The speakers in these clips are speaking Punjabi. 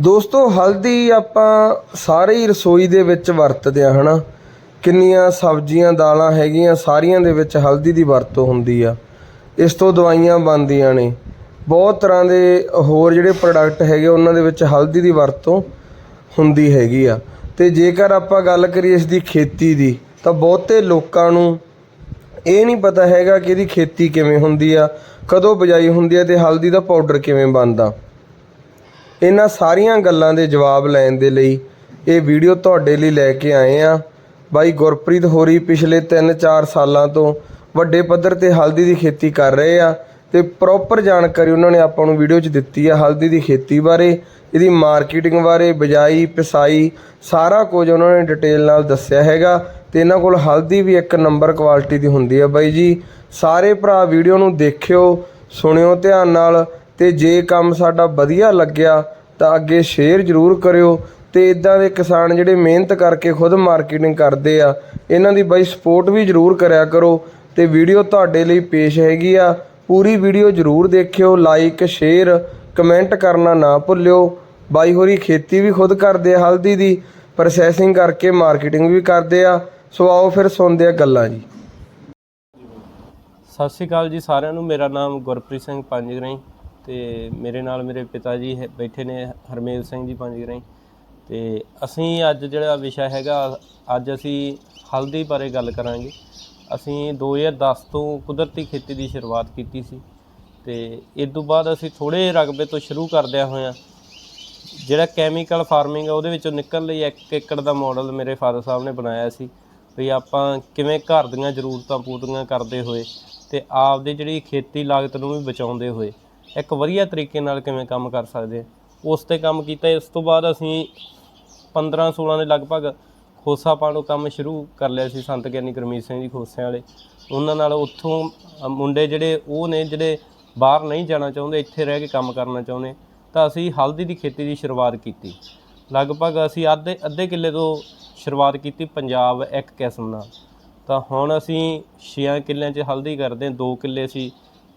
ਦੋਸਤੋ, ਹਲਦੀ ਆਪਾਂ ਸਾਰੇ ਹੀ ਰਸੋਈ ਦੇ ਵਿੱਚ ਵਰਤਦੇ ਆ, ਹਨਾ? ਕਿੰਨੀਆਂ ਸਬਜ਼ੀਆਂ, ਦਾਲਾਂ ਹੈਗੀਆਂ, ਸਾਰੀਆਂ ਦੇ ਵਿੱਚ ਹਲਦੀ ਦੀ ਵਰਤੋਂ ਹੁੰਦੀ ਆ। ਇਸ ਤੋਂ ਦਵਾਈਆਂ ਬਣਦੀਆਂ ਨੇ। ਬਹੁਤ ਤਰ੍ਹਾਂ ਦੇ ਹੋਰ ਜਿਹੜੇ ਪ੍ਰੋਡਕਟ ਹੈਗੇ, ਉਹਨਾਂ ਦੇ ਵਿੱਚ ਹਲਦੀ ਦੀ ਵਰਤੋਂ ਹੁੰਦੀ ਹੈਗੀ ਆ। ਤੇ ਜੇਕਰ ਆਪਾਂ ਗੱਲ ਕਰੀਏ ਇਸ ਦੀ ਖੇਤੀ ਦੀ, ਤਾਂ ਬਹੁਤੇ ਲੋਕਾਂ ਨੂੰ ਇਹ ਨਹੀਂ ਪਤਾ ਹੈਗਾ ਕਿ ਇਹਦੀ ਖੇਤੀ ਕਿਵੇਂ ਹੁੰਦੀ ਆ, ਕਦੋਂ ਬਿਜਾਈ ਹੁੰਦੀ ਆ ਤੇ ਹਲਦੀ ਦਾ ਪਾਊਡਰ ਕਿਵੇਂ ਬਣਦਾ। ਇਹਨਾਂ ਸਾਰੀਆਂ ਗੱਲਾਂ ਦੇ ਜਵਾਬ ਲੈਣ ਦੇ ਲਈ ਇਹ ਵੀਡੀਓ ਤੁਹਾਡੇ ਲਈ ਲੈ ਕੇ ਆਏ ਆ ਬਾਈ ਗੁਰਪ੍ਰੀਤ ਹੋਰੀ ਪਿਛਲੇ 3-4 ਸਾਲਾਂ ਤੋਂ ਵੱਡੇ ਪੱਧਰ ਤੇ ਹਲਦੀ ਦੀ ਖੇਤੀ ਕਰ ਰਹੇ ਆ ਤੇ ਪ੍ਰੋਪਰ ਜਾਣਕਾਰੀ ਉਹਨਾਂ ਨੇ ਆਪਾਂ ਨੂੰ ਵੀਡੀਓ 'ਚ ਦਿੱਤੀ ਆ ਹਲਦੀ ਦੀ ਖੇਤੀ ਬਾਰੇ, ਇਹਦੀ ਮਾਰਕੀਟਿੰਗ ਬਾਰੇ, ਬਿਜਾਈ, ਪਿਸਾਈ, ਸਾਰਾ ਕੁਝ ਉਹਨਾਂ ਨੇ ਡਿਟੇਲ ਨਾਲ ਦੱਸਿਆ ਹੈਗਾ ਤੇ ਇਹਨਾਂ ਕੋਲ ਹਲਦੀ ਵੀ ਇੱਕ ਨੰਬਰ ਕੁਆਲਿਟੀ ਦੀ ਹੁੰਦੀ ਆ ਬਾਈ ਜੀ। ਸਾਰੇ ਭਰਾ ਵੀਡੀਓ ਨੂੰ ਦੇਖਿਓ, ਸੁਣਿਓ ਧਿਆਨ ਨਾਲ ਤੇ ਜੇ ਕੰਮ ਸਾਡਾ ਵਧੀਆ ਲੱਗਿਆ, ਤਾਂ ਅੱਗੇ ਸ਼ੇਅਰ ਜ਼ਰੂਰ ਕਰਿਓ। ਤੇ ਇਦਾਂ ਦੇ ਕਿਸਾਨ ਜਿਹੜੇ ਮਿਹਨਤ ਕਰਕੇ ਖੁਦ ਮਾਰਕੀਟਿੰਗ ਕਰਦੇ ਆ, ਇਹਨਾਂ ਦੀ ਬਾਈ ਸਪੋਰਟ ਵੀ ਜ਼ਰੂਰ ਕਰਿਆ ਕਰੋ। ਤੇ ਵੀਡੀਓ ਤੁਹਾਡੇ ਲਈ ਪੇਸ਼ ਹੈਗੀ ਆ। ਪੂਰੀ ਵੀਡੀਓ ਜ਼ਰੂਰ ਦੇਖਿਓ ਲਾਈਕ ਸ਼ੇਅਰ ਕਮੈਂਟ ਕਰਨਾ ਨਾ ਭੁੱਲਿਓ। ਬਾਈ ਹੋਰੀ ਖੇਤੀ ਵੀ ਖੁਦ ਕਰਦੇ ਆ, ਹਲਦੀ ਦੀ ਪ੍ਰੋਸੈਸਿੰਗ ਕਰਕੇ ਮਾਰਕੀਟਿੰਗ ਵੀ ਕਰਦੇ ਆ। ਸੋ ਆਓ ਫਿਰ ਸੁਣਦੇ ਆ ਗੱਲਾਂ ਜੀ। ਸਤਿ ਸ਼੍ਰੀ ਅਕਾਲ ਜੀ ਸਾਰਿਆਂ ਨੂੰ। ਮੇਰਾ ਨਾਮ ਗੁਰਪ੍ਰੀਤ ਸਿੰਘ ਪੰਜਗਰਾਈ ਤੇ ਮੇਰੇ ਨਾਲ ਮੇਰੇ ਪਿਤਾ ਜੀ ਹੈ- ਬੈਠੇ ਨੇ, ਹਰਮੇਲ ਸਿੰਘ ਜੀ ਪੰਜਗਰਾਈ ਤੇ ਅਸੀਂ ਅੱਜ ਜਿਹੜਾ ਵਿਸ਼ਾ ਹੈਗਾ, ਅੱਜ ਅਸੀਂ ਹਲਦੀ ਬਾਰੇ ਗੱਲ ਕਰਾਂਗੇ। ਅਸੀਂ 2010 ਤੋਂ ਕੁਦਰਤੀ ਖੇਤੀ ਦੀ ਸ਼ੁਰੂਆਤ ਕੀਤੀ ਸੀ। ਤੇ ਇਸ ਤੋਂ ਬਾਅਦ ਅਸੀਂ ਥੋੜੇ ਰਕਬੇ ਤੋਂ ਸ਼ੁਰੂ ਕਰਦਿਆਂ ਹੋਇਆਂ, ਜਿਹੜਾ ਕੈਮੀਕਲ ਫਾਰਮਿੰਗ ਆ, ਉਹਦੇ ਵਿੱਚੋਂ ਨਿਕਲਣ ਲਈ ਇੱਕ ਏਕੜ ਦਾ ਮਾਡਲ ਮੇਰੇ ਫਾਦਰ ਸਾਹਿਬ ਨੇ ਬਣਾਇਆ ਸੀ। ਵੀ ਆਪਾਂ ਕਿਵੇਂ ਘਰ ਦੀਆਂ ਜ਼ਰੂਰਤਾਂ ਪੂਰੀਆਂ ਕਰਦੇ ਹੋਏ ਤੇ ਆਪਦੀ ਜਿਹੜੀ ਖੇਤੀ ਲਾਗਤ ਨੂੰ ਵੀ ਬਚਾਉਂਦੇ ਹੋਏ ਇੱਕ ਵਧੀਆ ਤਰੀਕੇ ਨਾਲ ਕਿਵੇਂ ਕੰਮ ਕਰ ਸਕਦੇ ਉਸ ਤੇ ਕੰਮ ਕੀਤਾ, ਇਸ ਤੋਂ ਬਾਅਦ ਅਸੀਂ 15 16 ਦੇ ਲਗਭਗ ਖੋਸਾ ਪਾਣੋ ਕੰਮ ਸ਼ੁਰੂ ਕਰ ਲਿਆ ਸੀ, ਸੰਤ ਗਿਆਨੀ ਗੁਰਮੀਤ ਸਿੰਘ ਜੀ ਖੋਸਿਆਂ ਵਾਲੇ। ਉਹਨਾਂ ਨਾਲ ਉੱਥੋਂ ਮੁੰਡੇ ਜਿਹੜੇ, ਉਹ ਨੇ ਜਿਹੜੇ ਬਾਹਰ ਨਹੀਂ ਜਾਣਾ ਚਾਹੁੰਦੇ, ਇੱਥੇ ਰਹਿ ਕੇ ਕੰਮ ਕਰਨਾ ਚਾਹੁੰਦੇ, ਤਾਂ ਅਸੀਂ ਹਲਦੀ ਦੀ ਖੇਤੀ ਦੀ ਸ਼ੁਰੂਆਤ ਕੀਤੀ। ਲਗਭਗ ਅਸੀਂ ਅੱਧੇ ਅੱਧੇ ਕਿੱਲੇ ਤੋਂ ਸ਼ੁਰੂਆਤ ਕੀਤੀ ਪੰਜਾਬ ਇੱਕ ਕਿਸਮ ਨਾਲ। ਤਾਂ ਹੁਣ ਅਸੀਂ 6 ਕਿੱਲਿਆਂ 'ਚ ਹਲਦੀ ਕਰਦੇ ਹਾਂ 2 ਕਿੱਲੇ ਸੀ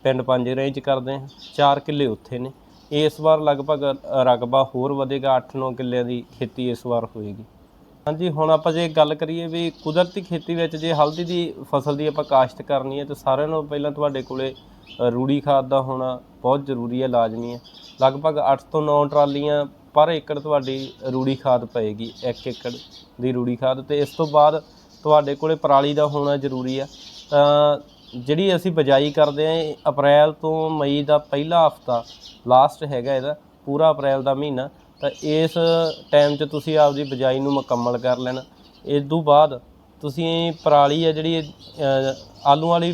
ਪਿੰਡ ਪੰਜ ਰੇਂਜ 'ਚ ਕਰਦੇ ਹਾਂ 4 ਕਿੱਲੇ ਉੱਥੇ ਨੇ। ਇਸ ਵਾਰ ਲਗਭਗ ਅ, ਰਕਬਾ ਹੋਰ ਵਧੇਗਾ 8-9 ਕਿੱਲਿਆਂ ਦੀ ਖੇਤੀ ਇਸ ਵਾਰ ਹੋਏਗੀ। ਹਾਂਜੀ ਹੁਣ ਆਪਾਂ ਜੇ ਗੱਲ ਕਰੀਏ ਵੀ ਕੁਦਰਤੀ ਖੇਤੀ ਵਿੱਚ ਜੇ ਹਲਦੀ ਦੀ ਫਸਲ ਦੀ ਆਪਾਂ ਕਾਸ਼ਤ ਕਰਨੀ ਹੈ ਤਾਂ ਸਾਰਿਆਂ ਨਾਲੋਂ ਪਹਿਲਾਂ ਤੁਹਾਡੇ ਕੋਲੇ ਰੂੜੀ ਖਾਦ ਦਾ ਹੋਣਾ ਬਹੁਤ ਜ਼ਰੂਰੀ ਹੈ ਲਾਜ਼ਮੀ ਹੈ। ਲਗਭਗ 8 ਤੋਂ 9 ਟਰਾਲੀਆਂ ਪਰ ਏਕੜ ਤੁਹਾਡੀ ਰੂੜੀ ਖਾਦ ਪਏਗੀ 1 ਏਕੜ ਦੀ ਰੂੜੀ ਖਾਦ। ਤੇ ਇਸ ਤੋਂ ਬਾਅਦ ਤੁਹਾਡੇ ਕੋਲੇ ਪਰਾਲੀ ਦਾ ਹੋਣਾ ਜ਼ਰੂਰੀ ਆ ਤਾਂ ਜਿਹੜੀ ਅਸੀਂ ਬਜਾਈ ਕਰਦੇ ਆਂ ਅਪ੍ਰੈਲ ਤੋਂ ਮਈ ਦਾ ਪਹਿਲਾ ਹਫਤਾ ਲਾਸਟ ਹੈਗਾ ਇਹਦਾ, ਪੂਰਾ ਅਪ੍ਰੈਲ ਦਾ ਮਹੀਨਾ, ਤਾਂ ਇਸ ਟਾਈਮ 'ਚ ਤੁਸੀਂ ਆਪਦੀ ਬਜਾਈ ਨੂੰ ਮੁਕੰਮਲ ਕਰ ਲੈਣਾ। ਇਸ ਤੋਂ ਬਾਅਦ ਤੁਸੀਂ ਪਰਾਲੀ ਆ ਜਿਹੜੀ ਆਲੂ ਵਾਲੀ